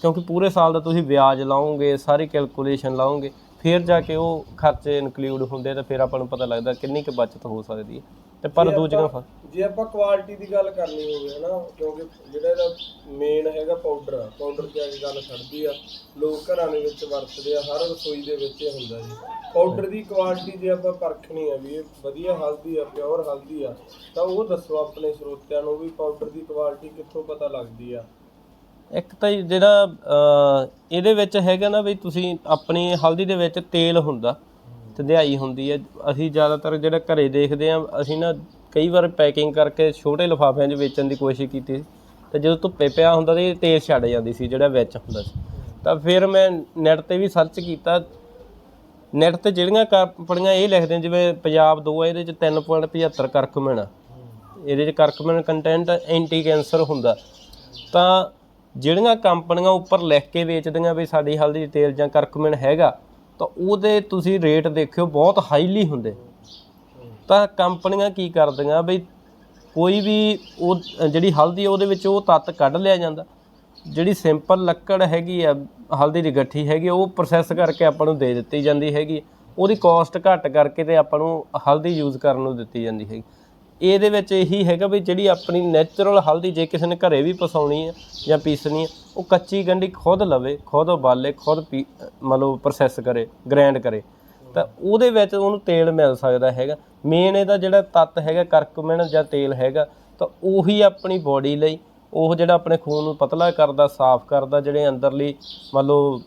ਕਿਉਂਕਿ ਪੂਰੇ ਸਾਲ ਦਾ ਤੁਸੀਂ ਵਿਆਜ ਲਾਓਗੇ ਸਾਰੀ ਕੈਲਕੂਲੇਸ਼ਨ ਲਾਓਗੇ ਫਿਰ ਜਾ ਕੇ ਉਹ ਖਰਚੇ ਇਨਕਲੂਡ ਹੁੰਦੇ ਤਾਂ ਫਿਰ ਆਪਾਂ ਨੂੰ ਪਤਾ ਲੱਗਦਾ ਕਿੰਨੀ ਕੁ ਬਚਤ ਹੋ ਸਕਦੀ ਹੈ। ਤੇ ਪਰ ਦੂਜੀਆਂ ਜੇ ਆਪਾਂ ਕੁਆਲਿਟੀ ਦੀ ਗੱਲ ਕਰਨੀ ਹੋਵੇ ਹਨਾ, ਕਿਉਂਕਿ ਜਿਹੜਾ ਇਹਦਾ ਮੇਨ ਹੈਗਾ ਪਾਊਡਰ ਆ ਪਾਊਡਰ ਦੀ ਅੱਜ ਗੱਲ ਛੱਡਦੀ ਆ, ਲੋਕ ਘਰਾਂ ਦੇ ਵਿੱਚ ਵਰਤਦੇ ਆ, ਹਰ ਰਸੋਈ ਦੇ ਵਿੱਚ ਇਹ ਹੁੰਦਾ ਜੀ। ਪਾਊਡਰ ਦੀ ਕੁਆਲਿਟੀ ਜੇ ਆਪਾਂ ਪਰਖਣੀ ਆ ਵੀ ਇਹ ਵਧੀਆ ਹਲਦੀ ਆ ਪਿਓਰ ਹਲਦੀ ਆ, ਤਾਂ ਉਹ ਦੱਸੋ ਆਪਣੇ ਸਰੋਤਿਆਂ ਨੂੰ ਵੀ ਪਾਊਡਰ ਦੀ ਕੁਆਲਿਟੀ ਕਿੱਥੋਂ ਪਤਾ ਲੱਗਦੀ ਆ। ਇੱਕ ਤਾਂ ਜਿਹੜਾ ਇਹਦੇ ਵਿੱਚ ਹੈਗਾ ਨਾ ਵੀ ਤੁਸੀਂ ਆਪਣੀ ਹਲਦੀ ਦੇ ਵਿੱਚ ਤੇਲ ਹੁੰਦਾ ਧੰਦਿਆਈ ਹੁੰਦੀ ਹੈ ਅਸੀਂ ਜ਼ਿਆਦਾਤਰ ਜਿਹੜਾ ਘਰੇ ਦੇਖਦੇ ਆ, ਅਸੀਂ ਨਾ ਕਈ ਵਾਰ ਪੈਕਿੰਗ ਕਰਕੇ ਛੋਟੇ ਲਿਫਾਫਿਆਂ 'ਚ ਵੇਚਣ ਦੀ ਕੋਸ਼ਿਸ਼ ਕੀਤੀ ਸੀ। ਤੇ ਜਦੋਂ ਧੁੱਪੇ ਪਿਆ ਹੁੰਦਾ ਤੇ ਇਹ ਤੇਲ ਛੱਡ ਜਾਂਦੀ ਸੀ, ਜਿਹੜਾ ਵਿੱਚ ਹੁੰਦਾ ਸੀ। ਤਾਂ ਫਿਰ ਮੈਂ ਨੈਟ ਤੇ ਵੀ ਸਰਚ ਕੀਤਾ। ਨੈਟ ਤੇ ਜਿਹੜੀਆਂ ਕੰਪਨੀਆਂ ਇਹ ਲਿਖਦੇ ਜਿਵੇਂ ਪੰਜਾਬ 2 ਆ, ਇਹਦੇ ਚ 3.75 ਕਰਕਮਨ ਆ। ਇਹਦੇ ਚ ਕਰਕਮਨ ਕੰਟੈਂਟ ਐਂਟੀ ਕੈਂਸਰ ਹੁੰਦਾ। ਤਾਂ ਜਿਹੜੀਆਂ ਕੰਪਨੀਆਂ ਉੱਪਰ ਲਿਖ ਕੇ ਵੇਚਦੀਆਂ ਵੀ ਸਾਡੀ ਹਲਦੀ ਤੇਲ ਜਾਂ ਕਰਕਮਨ ਹੈਗਾ, ਤਾਂ ਉਹਦੇ ਤੁਸੀਂ ਰੇਟ ਦੇਖਿਓ, ਬਹੁਤ ਹਾਈਲੀ ਹੁੰਦੇ। ਤਾਂ ਕੰਪਨੀਆਂ ਕੀ ਕਰਦੀਆਂ ਬਈ ਕੋਈ ਵੀ ਉਹ ਜਿਹੜੀ ਹਲਦੀ ਆ ਉਹਦੇ ਵਿੱਚ ਉਹ ਤੱਤ ਕੱਢ ਲਿਆ ਜਾਂਦਾ। ਜਿਹੜੀ ਸਿੰਪਲ ਲੱਕੜ ਹੈਗੀ ਆ ਹਲਦੀ ਦੀ ਗੱਠੀ ਹੈਗੀ ਆ, ਉਹ ਪ੍ਰੋਸੈਸ ਕਰਕੇ ਆਪਾਂ ਨੂੰ ਦੇ ਦਿੱਤੀ ਜਾਂਦੀ ਹੈਗੀ ਉਹਦੀ ਕਾਸਟ ਘੱਟ ਕਰਕੇ ਤੇ ਆਪਾਂ ਨੂੰ ਹਲਦੀ ਯੂਜ਼ ਕਰਨ ਨੂੰ ਦਿੱਤੀ ਜਾਂਦੀ ਹੈਗੀ। ਇਹਦੇ ਵਿੱਚ ਇਹੀ ਹੈਗਾ ਵੀ ਜਿਹੜੀ ਆਪਣੀ ਨੈਚੁਰਲ ਹਲਦੀ ਜੇ ਕਿਸੇ ਨੇ ਘਰੇ ਵੀ ਪਸਾਉਣੀ ਹੈ ਜਾਂ ਪੀਸਣੀ ਹੈ ਉਹ ਕੱਚੀ ਗੰਢੀ ਖੁਦ ਲਵੇ ਖੁਦ ਉਬਾਲੇ ਖੁਦ ਪੀ ਮਤਲਬ ਪ੍ਰੋਸੈਸ ਕਰੇ ਗ੍ਰੈਂਡ ਕਰੇ। ਤਾਂ ਉਹਦੇ ਵਿੱਚ ਉਹਨੂੰ ਤੇਲ ਮਿਲ ਸਕਦਾ ਹੈਗਾ। ਮੇਨ ਇਹਦਾ ਜਿਹੜਾ ਤੱਤ ਹੈਗਾ ਕਰਕਮਨ ਜਾਂ ਤੇਲ ਹੈਗਾ, ਤਾਂ ਉਹੀ ਆਪਣੀ ਬੋਡੀ ਲਈ, ਉਹ ਜਿਹੜਾ ਆਪਣੇ ਖੂਨ ਨੂੰ ਪਤਲਾ ਕਰਦਾ, ਸਾਫ਼ ਕਰਦਾ, ਜਿਹੜੇ ਅੰਦਰਲੀ ਮੰਨ ਲਓ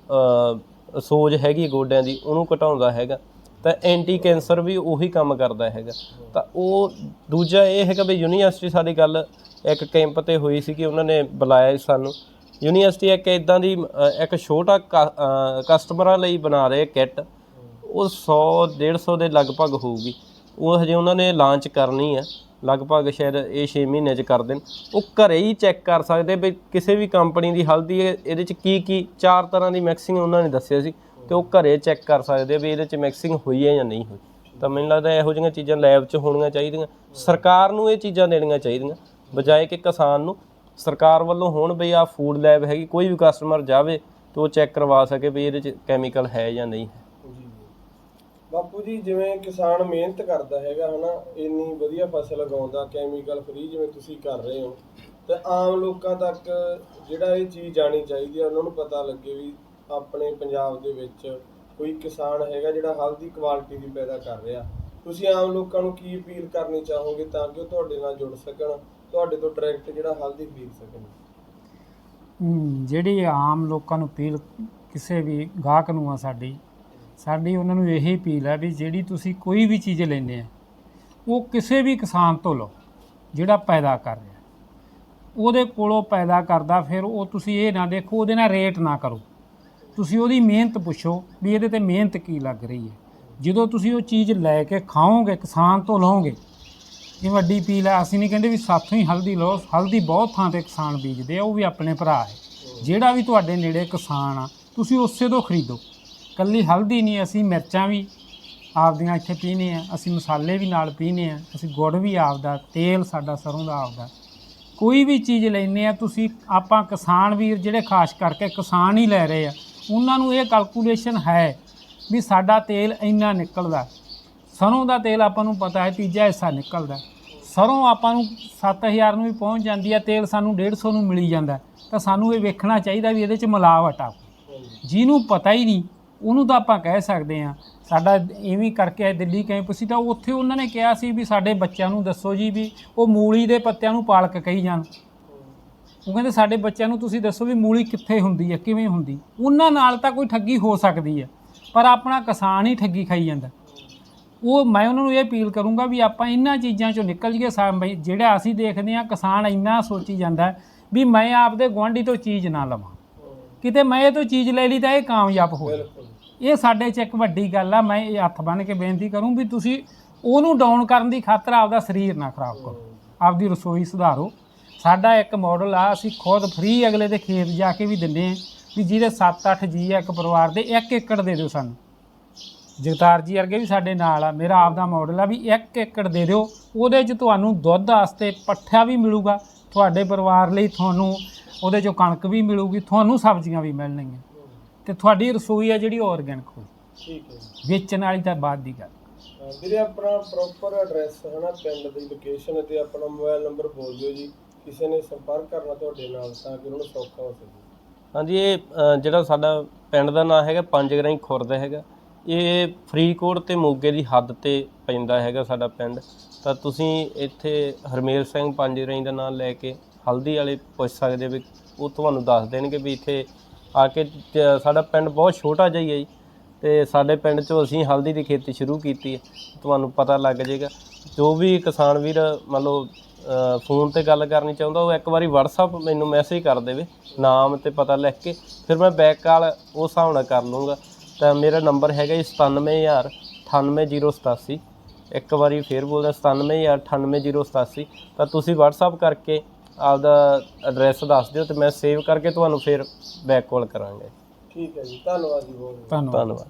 ਸੋਜ ਹੈਗੀ ਗੋਡਿਆਂ ਦੀ, ਉਹਨੂੰ ਘਟਾਉਂਦਾ ਹੈਗਾ। ਤਾਂ ਐਂਟੀ ਕੈਂਸਰ ਵੀ ਉਹੀ ਕੰਮ ਕਰਦਾ ਹੈਗਾ। ਤਾਂ ਉਹ ਦੂਜਾ ਇਹ ਹੈਗਾ ਵੀ ਯੂਨੀਵਰਸਿਟੀ ਸਾਡੀ ਗੱਲ ਇੱਕ ਕੈਂਪ ਤੇ ਹੋਈ ਸੀ ਕਿ ਉਹਨਾਂ ਨੇ ਬੁਲਾਇਆ ਸਾਨੂੰ। ਯੂਨੀਵਰਸਿਟੀ ਇੱਕ ਇਦਾਂ ਦੀ ਇੱਕ ਛੋਟਾ ਕਸਟਮਰਾਂ ਲਈ ਬਣਾ ਰਹੇ ਕਿੱਟ। ਉਹ 100 150 ਦੇ ਲਗਭਗ ਹੋਊਗੀ। ਉਹ ਹਜੇ ਉਹਨਾਂ ਨੇ ਲਾਂਚ ਕਰਨੀ ਹੈ ਲਗਭਗ ਸ਼ਾਇਦ ਇਹ 6 ਮਹੀਨੇ ਚ ਕਰ ਦੇਣ। ਉਹ ਘਰੇ ਹੀ ਚੈੱਕ ਕਰ ਸਕਦੇ ਵੀ ਕਿਸੇ ਵੀ ਕੰਪਨੀ ਦੀ ਹਲਦੀ ਹੈ, ਇਹਦੇ ਚ ਕੀ ਕੀ ਚਾਰ ਤਰ੍ਹਾਂ ਦੀ ਮਿਕਸਿੰਗ ਉਹਨਾਂ ਨੇ ਦੱਸਿਆ ਸੀ ਤੇ ਉਹ ਘਰੇ ਚੈੱਕ ਕਰ ਸਕਦੇ ਵੀ ਇਹਦੇ ਚ ਮਿਕਸਿੰਗ ਹੋਈ ਹੈ ਜਾਂ ਨਹੀਂ ਹੋਈ। ਤਾਂ ਮੈਨੂੰ ਲੱਗਦਾ ਇਹੋ ਜਿਹੀਆਂ ਚੀਜ਼ਾਂ ਲੈਬ 'ਚ ਹੋਣੀਆਂ ਚਾਹੀਦੀਆਂ। ਸਰਕਾਰ ਨੂੰ ਇਹ ਚੀਜ਼ਾਂ ਦੇਣੀਆਂ ਚਾਹੀਦੀਆਂ। ਬਜਾਏ ਕਿ ਕਿਸਾਨ ਨੂੰ ਸਰਕਾਰ ਵੱਲੋਂ ਹੋਣ ਬਈ ਆ ਫੂਡ ਲੈਬ ਹੈਗੀ ਕੋਈ ਵੀ ਕਸਟਮਰ ਜਾਵੇ ਤੇ ਉਹ ਚੈੱਕ ਕਰਵਾ ਸਕੇ ਵੀ ਇਹਦੇ ਚ ਕੈਮੀਕਲ ਹੈ ਜਾਂ ਨਹੀਂ ਹੈ। ਬਾਪੂ ਜੀ, ਜਿਵੇਂ ਕਿਸਾਨ ਮਿਹਨਤ ਕਰਦਾ ਹੈਗਾ, ਹਨਾ, ਇੰਨੀ ਵਧੀਆ ਫਸਲ ਉਗਾਉਂਦਾ ਕੈਮੀਕਲ ਫ੍ਰੀ ਜਿਵੇਂ ਤੁਸੀਂ ਕਰ ਰਹੇ ਹੋ, ਤੇ ਆਮ ਲੋਕਾਂ ਤੱਕ ਜਿਹੜਾ ਇਹ ਚੀਜ਼ ਜਾਣੀ ਚਾਹੀਦੀ ਹੈ ਉਹਨਾਂ ਨੂੰ ਪਤਾ ਲੱਗੇ ਵੀ ਆਪਣੇ ਪੰਜਾਬ ਦੇ ਵਿੱਚ ਕੋਈ ਕਿਸਾਨ ਹੈਗਾ ਜਿਹੜਾ ਹਲਦੀ ਕੁਆਲਿਟੀ ਦੀ ਪੈਦਾ ਕਰ ਰਿਹਾ। ਤੁਸੀਂ ਆਮ ਲੋਕਾਂ ਨੂੰ ਕੀ ਅਪੀਲ ਕਰਨੀ ਚਾਹੋਗੇ ਤਾਂ ਕਿ ਉਹ ਤੁਹਾਡੇ ਨਾਲ ਜੁੜ ਸਕਣ, ਤੁਹਾਡੇ ਤੋਂ ਡਾਇਰੈਕਟ ਜਿਹੜਾ ਹਲਦੀ ਖਰੀਦ ਸਕਣ? ਜਿਹੜੀ ਆਮ ਲੋਕਾਂ ਨੂੰ ਅਪੀਲ, ਕਿਸੇ ਵੀ ਗਾਹਕ ਨੂੰ ਆ ਸਾਡੀ ਸਾਡੀ ਉਹਨਾਂ ਨੂੰ ਇਹੀ ਅਪੀਲ ਹੈ ਵੀ ਜਿਹੜੀ ਤੁਸੀਂ ਕੋਈ ਵੀ ਚੀਜ਼ ਲੈਂਦੇ ਆ, ਉਹ ਕਿਸੇ ਵੀ ਕਿਸਾਨ ਤੋਂ ਲਓ, ਜਿਹੜਾ ਪੈਦਾ ਕਰ ਰਿਹਾ। ਉਹਦੇ ਕੋਲੋਂ ਪੈਦਾ ਕਰਦਾ, ਫਿਰ ਉਹ ਤੁਸੀਂ ਇਹ ਨਾ ਦੇਖੋ, ਉਹਦੇ ਨਾਲ ਰੇਟ ਨਾ ਕਰੋ। ਤੁਸੀਂ ਉਹਦੀ ਮਿਹਨਤ ਪੁੱਛੋ ਵੀ ਇਹਦੇ ਤੇ ਮਿਹਨਤ ਕੀ ਲੱਗ ਰਹੀ ਹੈ। ਜਦੋਂ ਤੁਸੀਂ ਉਹ ਚੀਜ਼ ਲੈ ਕੇ ਖਾਓਗੇ, ਕਿਸਾਨ ਤੋਂ ਲਓਗੇ, ਇਹ ਵੱਡੀ ਅਪੀਲ ਹੈ। ਅਸੀਂ ਨਹੀਂ ਕਹਿੰਦੇ ਵੀ ਸਾਥੋਂ ਹੀ ਹਲਦੀ ਲਓ, ਹਲਦੀ ਬਹੁਤ ਥਾਂ ਤੇ ਕਿਸਾਨ ਬੀਜਦੇ ਆ, ਉਹ ਵੀ ਆਪਣੇ ਭਰਾ ਹੈ। ਜਿਹੜਾ ਵੀ ਤੁਹਾਡੇ ਨੇੜੇ ਕਿਸਾਨ ਆ, ਤੁਸੀਂ ਉਸੇ ਤੋਂ ਖਰੀਦੋ। ਕੱਲੀ ਹਲਦੀ ਨਹੀਂ, ਅਸੀਂ ਮਿਰਚਾਂ ਵੀ ਆਪਦੀਆਂ ਇੱਥੇ ਪੀਨੇ ਆ ਅਸੀਂ ਮਸਾਲੇ ਵੀ ਨਾਲ ਪੀਨੇ ਆ ਅਸੀਂ ਗੁੜ ਵੀ ਆਪਦਾ, ਤੇਲ ਸਾਡਾ ਸਰੋਂ ਦਾ ਆਪਦਾ। ਕੋਈ ਵੀ ਚੀਜ਼ ਲੈਨੇ ਆ ਤੁਸੀਂ ਆਪਾਂ ਕਿਸਾਨ ਵੀਰ ਜਿਹੜੇ ਖਾਸ ਕਰਕੇ ਕਿਸਾਨ ਹੀ ਲੈ ਰਹੇ ਆ, ਉਹਨਾਂ ਨੂੰ ਇਹ ਕੈਲਕੂਲੇਸ਼ਨ ਹੈ ਵੀ ਸਾਡਾ ਤੇਲ ਇੰਨਾ ਨਿਕਲਦਾ। ਸਰੋਂ ਦਾ ਤੇਲ ਆਪਾਂ ਨੂੰ ਪਤਾ ਹੈ, ਤੀਜਾ ਹਿੱਸਾ ਨਿਕਲਦਾ। ਸਰੋਂ ਆਪਾਂ ਨੂੰ 7000 ਨੂੰ ਵੀ ਪਹੁੰਚ ਜਾਂਦੀ ਹੈ, ਤੇਲ ਸਾਨੂੰ 150 ਨੂੰ ਮਿਲੀ ਜਾਂਦਾ। ਤਾਂ ਸਾਨੂੰ ਇਹ ਵੇਖਣਾ ਚਾਹੀਦਾ ਵੀ ਇਹਦੇ ਚ ਮਿਲਾਵਟ ਆ। ਜਿਹਨੂੰ ਪਤਾ ਹੀ ਨਹੀਂ ਉਹਨੂੰ ਤਾਂ ਆਪਾਂ ਕਹਿ ਸਕਦੇ ਆ ਸਾਡਾ ਇਵੇਂ ਕਰਕੇ ਆਏ ਦਿੱਲੀ ਕੈਂਪ ਸੀ ਤਾਂ ਉੱਥੇ ਉਹਨਾਂ ਨੇ ਕਿਹਾ ਸੀ ਵੀ ਸਾਡੇ ਬੱਚਿਆਂ ਨੂੰ ਦੱਸੋ ਜੀ ਵੀ ਉਹ ਮੂਲੀ ਦੇ ਪੱਤਿਆਂ ਨੂੰ ਪਾਲਕ ਕਹੀ ਜਾਣ। ਉਹ ਕਹਿੰਦੇ ਸਾਡੇ ਬੱਚਿਆਂ ਨੂੰ ਤੁਸੀਂ ਦੱਸੋ ਵੀ ਮੂਲੀ ਕਿੱਥੇ ਹੁੰਦੀ ਹੈ, ਕਿਵੇਂ ਹੁੰਦੀ। ਉਹਨਾਂ ਨਾਲ ਤਾਂ ਕੋਈ ਠੱਗੀ ਹੋ ਸਕਦੀ ਹੈ, ਪਰ ਆਪਣਾ ਕਿਸਾਨ ਹੀ ਠੱਗੀ ਖਾਈ ਜਾਂਦਾ। ਉਹ ਮੈਂ ਉਹਨਾਂ ਨੂੰ ਇਹ ਅਪੀਲ ਕਰੂੰਗਾ ਵੀ ਆਪਾਂ ਇਹਨਾਂ ਚੀਜ਼ਾਂ ਚੋਂ ਨਿਕਲ ਜੀਏ ਸਾ- ਜਿਹੜਾ ਅਸੀਂ ਦੇਖਦੇ ਹਾਂ ਕਿਸਾਨ ਇੰਨਾ ਸੋਚੀ ਜਾਂਦਾ ਵੀ ਮੈਂ ਆਪਦੇ ਗੁਆਂਢੀ ਤੋਂ ਚੀਜ਼ ਨਾ ਲਵਾਂ। ਕਿਤੇ ਮੈਂ ਇਹ ਤੋਂ ਚੀਜ਼ ਲੈ ਲਈ ਤਾਂ ਇਹ ਕਾਮਯਾਬ ਹੋ ਬਿਲਕੁਲ। ਇਹ ਸਾਡੇ 'ਚ ਇੱਕ ਵੱਡੀ ਗੱਲ ਆ ਮੈਂ ਇਹ ਹੱਥ ਬੰਨ ਕੇ ਬੇਨਤੀ ਕਰੂੰ ਵੀ ਤੁਸੀਂ ਉਹਨੂੰ ਡਾਊਨ ਕਰਨ ਦੀ ਖਾਤਰ ਆਪਦਾ ਸਰੀਰ ਨਾ ਖਰਾਬ ਕਰੋ। ਆਪਦੀ ਰਸੋਈ ਸੁਧਾਰੋ। ਸਾਡਾ ਇੱਕ ਮਾਡਲ ਆ ਅਸੀਂ ਖੁਦ ਫ੍ਰੀ ਅਗਲੇ ਦੇ ਖੇਤ ਜਾ ਕੇ ਵੀ ਦਿੰਦੇ ਆ ਵੀ ਜਿਹਦੇ 7-8 ਜੀ ਆ ਇੱਕ ਪਰਿਵਾਰ ਦੇ 1 ਏਕੜ ਦੇ ਦਿਓ ਸਾਨੂੰ। ਜਗਤਾਰ ਜੀ ਵਰਗੇ ਵੀ ਸਾਡੇ ਨਾਲ ਆ ਮੇਰਾ ਆਪਦਾ ਮਾਡਲ ਆ ਵੀ 1 ਏਕੜ ਦੇ ਦਿਓ। ਉਹਦੇ 'ਚ ਤੁਹਾਨੂੰ ਦੁੱਧ ਵਾਸਤੇ ਪੱਠਾ ਵੀ ਮਿਲੂਗਾ। ਤੁਹਾਡੇ ਪਰਿਵਾਰ ਲਈ ਤੁਹਾਨੂੰ ਉਹਦੇ 'ਚੋਂ ਕਣਕ ਵੀ ਮਿਲੂਗੀ ਤੁਹਾਨੂੰ ਸਬਜ਼ੀਆਂ ਵੀ ਮਿਲਣਗੀਆਂ। ਤੇ ਤੁਹਾਡੀ ਰਸੋਈ ਆ ਜਿਹੜੀ ਆਰਗੈਨਿਕ ਹੋਊ ਠੀਕ ਹੈ ਵੇਚਣ ਵਾਲੀ ਤਾਂ ਬਾਅਦ ਦੀ ਗੱਲ। ਅਹ ਵੀਰੇ ਆਪਣਾ ਪ੍ਰੋਪਰ ਐਡਰੈਸ ਹਨਾ ਪਿੰਡ ਦੀ ਲੋਕੇਸ਼ਨ ਤੇ ਆਪਣਾ ਮੋਬਾਈਲ ਨੰਬਰ ਬੋਲ ਦਿਓ ਜੀ। ਕਿਸੇ ਨੇ ਸੰਪਰਕ ਕਰਨਾ ਤੁਹਾਡੇ ਨਾਲ ਤਾਂ ਕਿ ਉਹਨਾਂ ਨੂੰ ਸੌਖਾ ਹੋ ਸਕੇ। ਹਾਂਜੀ ਇਹ ਅ, ਜਿਹੜਾ ਸਾਡਾ ਪਿੰਡ ਦਾ ਨਾਮ ਹੈਗਾ ਪੰਜਗਰਾਈ ਖੁਰਦ ਹੈਗਾ। ਇਹ ਫਰੀਦਕੋਟ ਤੇ ਮੋਗੇ ਦੀ ਹੱਦ ਤੇ ਪੈਂਦਾ ਹੈਗਾ ਸਾਡਾ ਪਿੰਡ। ਤਾਂ ਤੁਸੀਂ ਇੱਥੇ ਹਰਮੇਲ ਸਿੰਘ ਪੰਜਗਰਾਈ ਦਾ ਨਾਮ ਲੈ ਕੇ ਹਲਦੀ ਵਾਲੇ ਪੁੱਛ ਸਕਦੇ ਵੀ ਉਹ ਤੁਹਾਨੂੰ ਦੱਸ ਦੇਣਗੇ ਵੀ ਇੱਥੇ ਆ ਕੇ ਜ- ਸਾਡਾ ਪਿੰਡ ਬਹੁਤ ਛੋਟਾ ਜਿਹਾ ਹੀ ਹੈ ਜੀ। ਤੇ ਸਾਡੇ ਪਿੰਡ 'ਚੋਂ ਅਸੀਂ ਹਲਦੀ ਦੀ ਖੇਤੀ ਸ਼ੁਰੂ ਕੀਤੀ ਹੈ। ਤੁਹਾਨੂੰ ਪਤਾ ਲੱਗ ਜਾਏਗਾ। ਜੋ ਵੀ ਕਿਸਾਨ ਵੀਰ ਮੰਨ ਲਓ ਅ, ਫੋਨ ਤੇ ਗੱਲ ਕਰਨੀ ਚਾਹੁੰਦਾ ਉਹ ਇੱਕ ਵਾਰੀ WhatsApp ਮੈਨੂੰ ਮੈਸੇਜ ਕਰ ਦੇਵੇ ਨਾਮ ਤੇ ਪਤਾ ਲਿਖ ਕੇ ਫਿਰ ਮੈਂ ਬੈਕ ਕਾਲ ਉਸ ਹਿਸਾਬ ਨਾਲ ਕਰ ਲੂੰਗਾ ਤਾਂ ਮੇਰਾ ਨੰਬਰ ਹੈਗਾ ਜੀ 97000 98087 ਇੱਕ ਵਾਰੀ ਫੇਰ ਬੋਲਦਾ 97000 98087 ਤਾਂ ਤੁਸੀਂ WhatsApp ਕਰਕੇ ਆਪਦਾ ਐਡਰੈਸ ਦੱਸ ਦਿਓ ਤੇ ਮੈਂ ਸੇਵ ਕਰਕੇ ਤੁਹਾਨੂੰ ਫਿਰ ਬੈਕ ਕਾਲ ਕਰਾਂਗਾ। ਠੀਕ ਹੈ ਜੀ ਧੰਨਵਾਦ ਜੀ ਬਹੁਤ ਬਹੁਤ ਧੰਨਵਾਦ। ਧੰਨਵਾਦ।